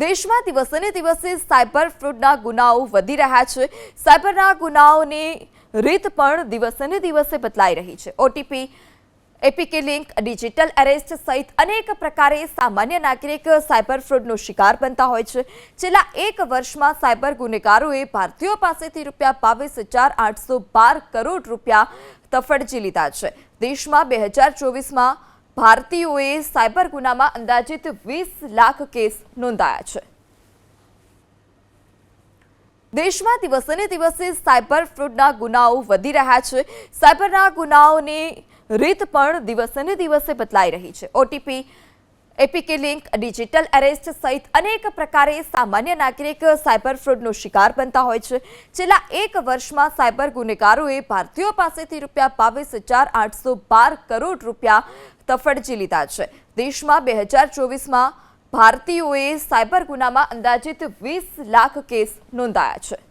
દેશમાં દિવસે દિવસે સાયબર ફ્રોડના ગુનાઓ વધી રહ્યા છે. સાયબરના ગુનાઓની રીત પણ દિવસે દિવસે બદલાઈ રહી છે. OTP APK link, digital arrest સહિત અનેક પ્રકારે સામાન્ય નાગરિક સાયબર ફ્રોડનો શિકાર બનતા હોય છે. છેલ્લા એક વર્ષમાં સાયબર ગુનેગારોએ ભારતીયો પાસેથી રૂપિયા બાવીસ હજાર આઠસો બાર કરોડ રૂપિયા તફડજી લીધા છે. દેશમાં બે હજાર ચોવીસમાં ભારતીયોએ સાયબર ગુનામાં અંદાજિત વીસ લાખ કેસ નોંધાયા છે. દેશમાં દિવસે ને દિવસે સાયબર ફ્રોડના ગુનાઓ વધી રહ્યા છે. સાયબરના ગુનાઓની રીત પણ દિવસે ને દિવસે બદલાઈ રહી છે. OTP APK link digital arrest સહિત અનેક પ્રકારે સામાન્ય નાગરિક સાયબર ફ્રોડનો શિકાર બનતા હોય છે. છેલ્લા એક વર્ષમાં સાયબર ગુનેગારોએ ભારતીયો પાસેથી રૂપિયા બાવીસ હજાર આઠસો બાર કરોડ રૂપિયા તફડજી લીધા છે. દેશમાં બે હજાર ચોવીસમાં ભારતીયોએ સાયબર ગુનામાં અંદાજિત વીસ લાખ કેસ નોંધાયા છે.